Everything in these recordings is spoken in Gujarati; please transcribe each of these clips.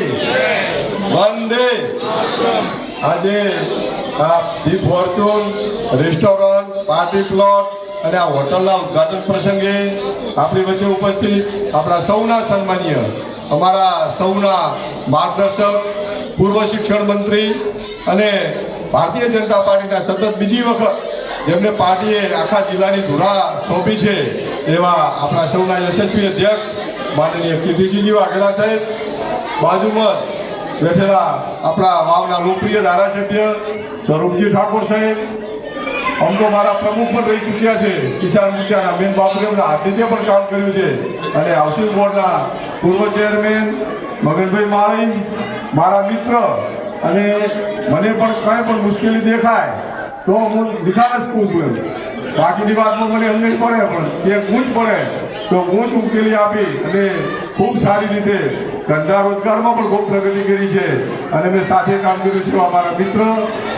કી વંદે. આજે આ the fortune restaurant party plot અને આ હોટલના ઉદ્ઘાટન પ્રસંગે આપણી વચ્ચે ઉપસ્થિત આપણા સૌના સન્માનીય, અમારા સૌના માર્ગદર્શક, પૂર્વ શિક્ષણ મંત્રી અને ભારતીય જનતા પાર્ટીના સતત બીજી વખત જેમને પાર્ટીએ આખા જિલ્લાની ધુરા સોંપી છે એવા આપણા સૌના યશસ્વી અધ્યક્ષ, માનનીય કીર્તિસિંહજી વાઘેલા સાહેબ બાજુમાં બેઠેલા આપણા વાવના લોકપ્રિય ધારાસભ્ય સ્વરૂપજી ઠાકોર સાહેબ આમ તો મારા પ્રમુખ પણ રહી ચૂક્યા છે, કિસાન મોરચાના મેન એમના હાથીતે પણ કામ કર્યું છે. અને હાઉસિંગ બોર્ડના પૂર્વ ચેરમેન મગનભાઈ માળી, મારા મિત્ર અને મને પણ કાંઈ પણ મુશ્કેલી દેખાય તો હું નિખાલસ કહું છું બાકીની વાતમાં મને અંગે પડે, પણ જે ગૂંચ પડે તો ગૂંચ ઉકેલી આપી અને ખૂબ સારી રીતે ધંધા રોજગારમાં પણ ખૂબ પ્રગતિ કરી છે. અને મેં સાથે કામ કર્યું છે અમારા મિત્ર,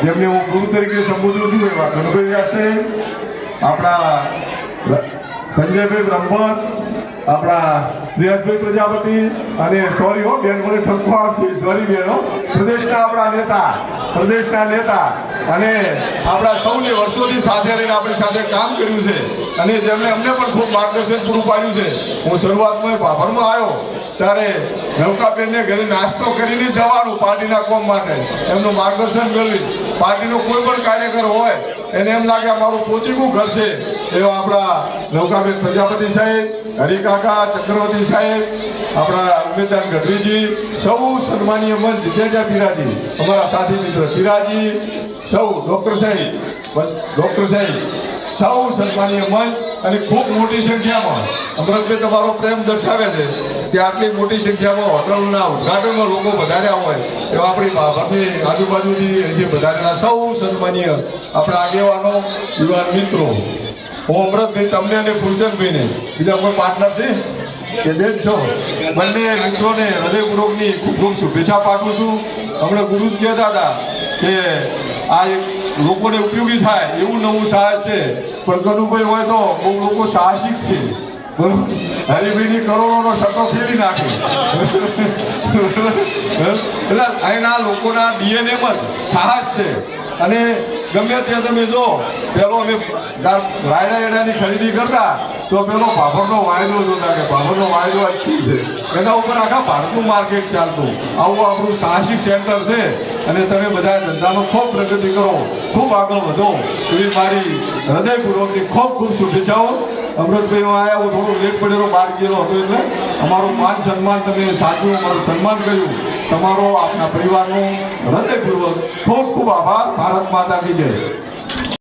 જેમને હું ગુરુ તરીકે સંબોધું છું એવા ગણભાઈ વ્યાસે આપણા સંજયભાઈ બ્રહ્મત આપણા શ્રેયસભાઈ પ્રજાપતિ અને સોરી હો, બેન, મને ઠપકો આવશે સોરી બેનો પ્રદેશના આપણા નેતા પ્રદેશના નેતા અને આપણા સૌને વર્ષોથી સાથે રહીને આપણી સાથે કામ કર્યું છે અને જેમણે અમને પણ ખૂબ માર્ગદર્શન પૂરું પાડ્યું છે. હું શરૂઆતમાં ભાભરમાં આવ્યો ત્યારે નૌકાબેનને ઘરે નાસ્તો કરીને જવાનું પાર્ટીના કોમ માટે. એમનું માર્ગદર્શન મેળવી. પાર્ટીનો કોઈ પણ કાર્યકર હોય એને એમ લાગે અમારું મારું પોતીકું ઘર છે. એવા આપણા નૌકાબેન પ્રજાપતિ સાહેબ, હરિકાકા ચક્રવર્તી સાહેબ, આપણા ઉમેદવાર ગઢવીજી, સૌ સન્માનીય મંચ જે જ્યાં પીરાજી. અમારા સાથી મિત્ર પીરાજી, સૌ ડૉક્ટર સાહેબ, બસ, ડૉક્ટર સાહેબ, સૌ સન્માનીય મંચ અને ખૂબ મોટી સંખ્યામાં અમરતભાઈ તમારો પ્રેમ દર્શાવે છે કે આટલી મોટી સંખ્યામાં હોટલના ઉદઘાટનમાં લોકો વધાર્યા હોય એવા આપણી ભારતની આજુબાજુથી જે વધારેલા સૌ સન્માનીય આપણા આગેવાનો, યુવાન મિત્રો, હું અમૃતભાઈ તમને અને ફૂલચંદભાઈને બીજા કોઈ પાર્ટનર છે? કે જે છો બંને મિત્રોને હૃદયપૂર્વકની ખૂબ ખૂબ શુભેચ્છા પાઠવું છું. હમણાં ગુરુ જ કહેતા હતા કે આ લોકોને ઉપયોગી થાય એવું નવું સાહસ છે. પણ કનુભાઈ હોય તો બહુ લોકો સાહસિક છે. બરોબર? હરિભાઈની કરોડોનો સટ્ટો ખેલી નાખે. એટલે અહીંના લોકોના ડીએનએમાં સાહસ છે. અને ગમે ત્યાં તમે જો, પેલો અમે રાયડા એડાની ખરીદી કરતા, તો પેલો ભાભરનો વાયદો જોતા કે ભાભરનો વાયદો આ શું છે? એના ઉપર આખા ભારતનું માર્કેટ ચાલતું. આવું આપણું સાહસિક સેન્ટર છે અને તમે બધા ધંધાનો ખૂબ પ્રગતિ કરો, ખૂબ આગળ વધો. એવી મારી હૃદયપૂર્વકની ખૂબ ખૂબ શુભેચ્છાઓ. અમૃતભાઈ, હું આવ્યા હું થોડું લેટ પડેલો બહાર ગયેલો હતો એટલે અમારું માન સન્માન તમે સાચું અમારું સન્માન કર્યું. તમારો આપના પરિવારનો હૃદયપૂર્વક ખૂબ ખૂબ આભાર. ભારત માતા કી જય.